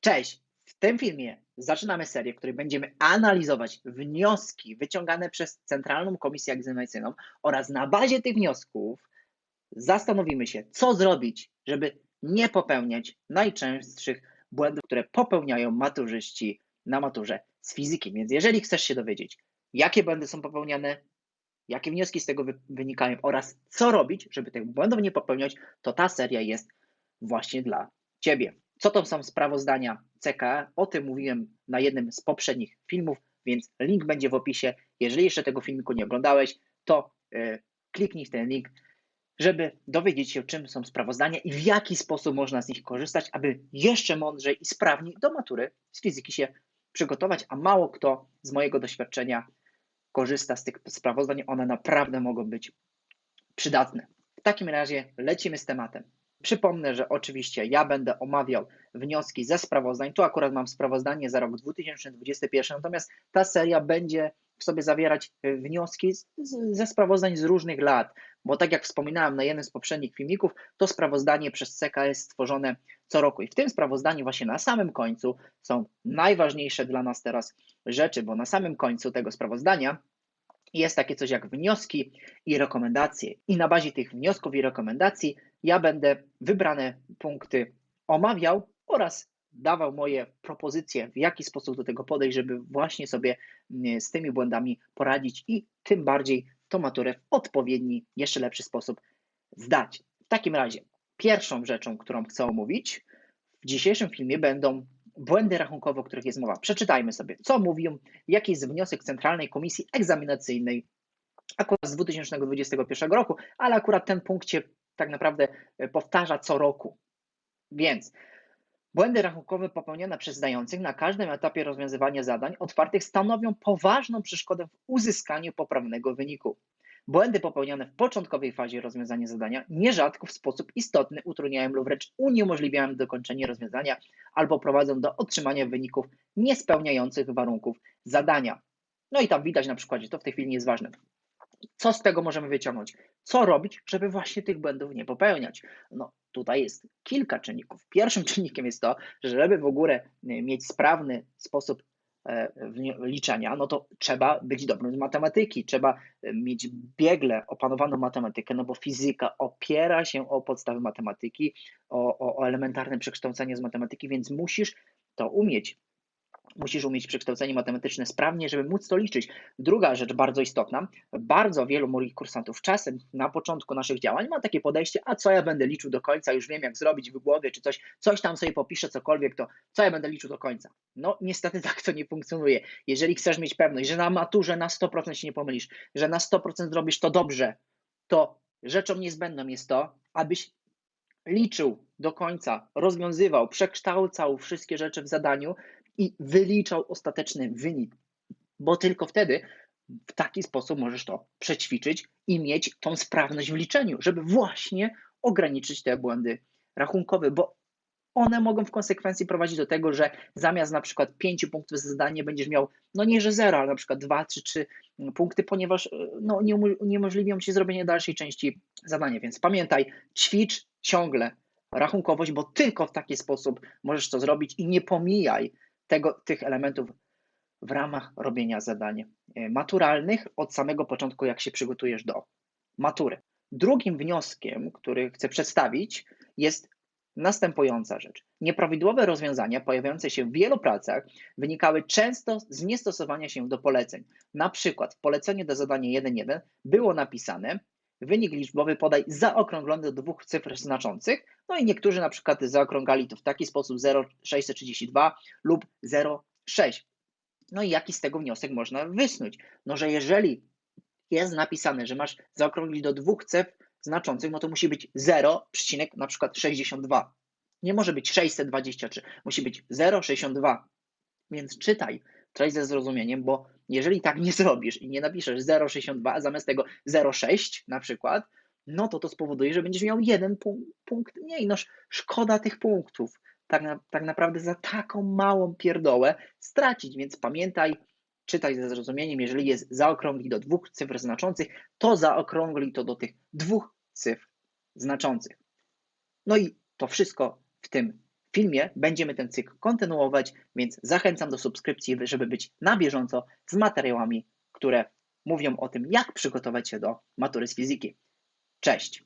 Cześć! W tym filmie zaczynamy serię, w której będziemy analizować wnioski wyciągane przez Centralną Komisję Egzaminacyjną oraz na bazie tych wniosków zastanowimy się, co zrobić, żeby nie popełniać najczęstszych błędów, które popełniają maturzyści na maturze z fizyki. Więc jeżeli chcesz się dowiedzieć, jakie błędy są popełniane, jakie wnioski z tego wy- wynikają oraz co robić, żeby tych błędów nie popełniać, to ta seria jest właśnie dla Ciebie. Co to są sprawozdania CKE? O tym mówiłem na jednym z poprzednich filmów, więc link będzie w opisie. Jeżeli jeszcze tego filmiku nie oglądałeś, to yy, kliknij w ten link, żeby dowiedzieć się, czym są sprawozdania i w jaki sposób można z nich korzystać, aby jeszcze mądrzej i sprawniej do matury z fizyki się przygotować. A mało kto z mojego doświadczenia korzysta z tych sprawozdań. One naprawdę mogą być przydatne. W takim razie lecimy z tematem. Przypomnę, że oczywiście ja będę omawiał wnioski ze sprawozdań. Tu akurat mam sprawozdanie za rok 2021, natomiast ta seria będzie w sobie zawierać y, wnioski z, z, ze sprawozdań z różnych lat, bo tak jak wspominałem na jednym z poprzednich filmików, to sprawozdanie przez CK jest stworzone co roku i w tym sprawozdaniu właśnie na samym końcu są najważniejsze dla nas teraz rzeczy, bo na samym końcu tego sprawozdania jest takie coś jak wnioski i rekomendacje. I na bazie tych wniosków i rekomendacji ja będę wybrane punkty omawiał oraz dawał moje propozycje, w jaki sposób do tego podejść, żeby właśnie sobie mm, z tymi błędami poradzić i tym bardziej tą maturę w odpowiedni, jeszcze lepszy sposób zdać. W takim razie, pierwszą rzeczą, którą chcę omówić w dzisiejszym filmie będą błędy rachunkowe, o których jest mowa. Przeczytajmy sobie, co mówią, jaki jest wniosek Centralnej Komisji Egzaminacyjnej akurat z 2021 roku, ale akurat ten punkt się tak naprawdę e, powtarza co roku. Więc błędy rachunkowe popełnione przez zdających na każdym etapie rozwiązywania zadań otwartych stanowią poważną przeszkodę w uzyskaniu poprawnego wyniku. Błędy popełnione w początkowej fazie rozwiązania zadania nierzadko w sposób istotny utrudniają lub wręcz uniemożliwiają dokończenie rozwiązania albo prowadzą do otrzymania wyników niespełniających warunków zadania. No i tam widać na przykładzie, to w tej chwili nie jest ważne. Co z tego możemy wyciągnąć? Co robić, żeby właśnie tych błędów nie popełniać? No tutaj jest kilka czynników. Pierwszym czynnikiem jest to, że żeby w ogóle mieć sprawny sposób E, liczenia, no to trzeba być dobrym z matematyki, trzeba e, mieć biegle opanowaną matematykę, no bo fizyka opiera się o podstawy matematyki, o, o, o elementarne przekształcenie z matematyki, więc musisz to umieć. Musisz umieć przekształcenie matematyczne sprawnie, żeby móc to liczyć. Druga rzecz bardzo istotna, bardzo wielu moich kursantów czasem na początku naszych działań ma takie podejście, a co ja będę liczył do końca, już wiem jak zrobić w głowie, czy coś, coś tam sobie popiszę, cokolwiek, to co ja będę liczył do końca. No niestety tak to nie funkcjonuje. Jeżeli chcesz mieć pewność, że na maturze na 100% się nie pomylisz, że na 100% zrobisz to dobrze, to rzeczą niezbędną jest to, abyś liczył do końca, rozwiązywał, przekształcał wszystkie rzeczy w zadaniu, i wyliczał ostateczny wynik, bo tylko wtedy w taki sposób możesz to przećwiczyć i mieć tą sprawność w liczeniu, żeby właśnie ograniczyć te błędy rachunkowe, bo one mogą w konsekwencji prowadzić do tego, że zamiast na przykład 5 punktów za zadanie będziesz miał, no nie że 0, ale na przykład 2 czy 3 punkty, ponieważ no, nie uniemożliwią ci zrobienie dalszej części zadania. Więc pamiętaj, ćwicz ciągle rachunkowość, bo tylko w taki sposób możesz to zrobić i nie pomijaj tego, tych elementów w ramach robienia zadań e, maturalnych od samego początku, jak się przygotujesz do matury. Drugim wnioskiem, który chcę przedstawić, jest następująca rzecz. Nieprawidłowe rozwiązania pojawiające się w wielu pracach wynikały często z niestosowania się do poleceń. Na przykład w poleceniu do zadania 1.1 było napisane wynik liczbowy podaj zaokrąglony do dwóch cyfr znaczących, no i niektórzy na przykład zaokrągali to w taki sposób 0,632 lub 0,6. No i jaki z tego wniosek można wysnuć? No, że jeżeli jest napisane, że masz zaokrąglić do dwóch cyfr znaczących, no to musi być 0, na przykład 62. Nie może być 623, musi być 0,62. Więc czytaj treść ze zrozumieniem, bo jeżeli tak nie zrobisz i nie napiszesz 0,62, a zamiast tego 0,6 na przykład, no to to spowoduje, że będziesz miał jeden punkt, punkt mniej. No szkoda tych punktów. Tak, na, tak naprawdę za taką małą pierdołę stracić, więc pamiętaj, czytaj ze zrozumieniem, jeżeli jest zaokrągli do dwóch cyfr znaczących, to zaokrągli to do tych dwóch cyfr znaczących. No i to wszystko w tym filmie będziemy ten cykl kontynuować, więc zachęcam do subskrypcji, żeby być na bieżąco z materiałami, które mówią o tym, jak przygotować się do matury z fizyki. Cześć!